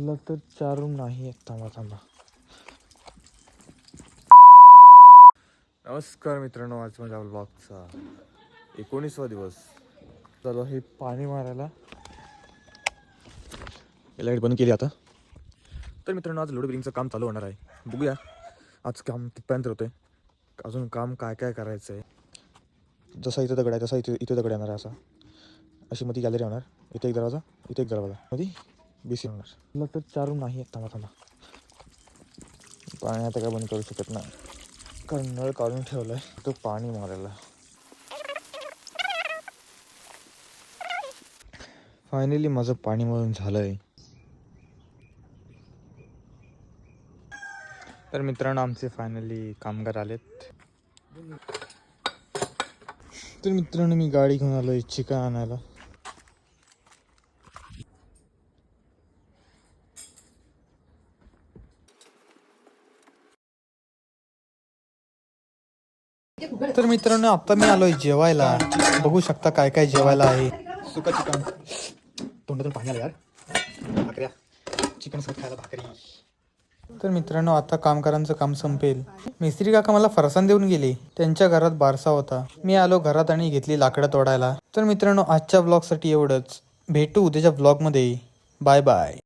मला तर चार रूम नाही आहेत. थांबा थांबा. नमस्कार मित्रांनो आज माझ्या ब्लॉगचा एकोणीसवा दिवस. चलो हे पाणी मारायला. लाइट बंद केली आता. तर मित्रांनो आज लोड बिलिंगचं काम चालू होणार आहे. बघूया आज काम कितपर्यंत होतं आहे अजून काम काय काय करायचं आहे जसा इथं दगड आहे तसा इथे इथे दगड येणार आहे असा. अशी मध्ये गॅलरी होणार. इथे एक दरवाजा इथे एक दरवाजा. मध्ये बी सी होणार मला तर चार नाही थांबा थांबा. पाणी आता काय बंद करू शकत नाही. कारण नळ काढून ठेवलाय तो पाणी मारायला. फायनली माझं पाणी मरून झालंय. तर मित्रांनो आमचे फायनली कामगार आलेत. तर मित्रांनो मी गाडी घेऊन आलोय चिकन आणायला. तर मित्रांनो आता मी आलोय जेवायला. बघू शकता काय काय जेवायला आहे. सुका चिकन. तोंडातून पाणी आलं यार. भाकऱ्या. चिकन सोबत खायला भाकरी. तर मित्रांनो आता कामगारांचं काम संपेल. मिस्त्री काका मला फरसान देऊन गेले. त्यांच्या घरात बारसा होता. मी आलो घरात आणि घेतली लाकडं तोडायला. तर मित्रांनो आजच्या ब्लॉगसाठी एवढंच. भेटू उद्याच्या ब्लॉगमध्ये बाय बाय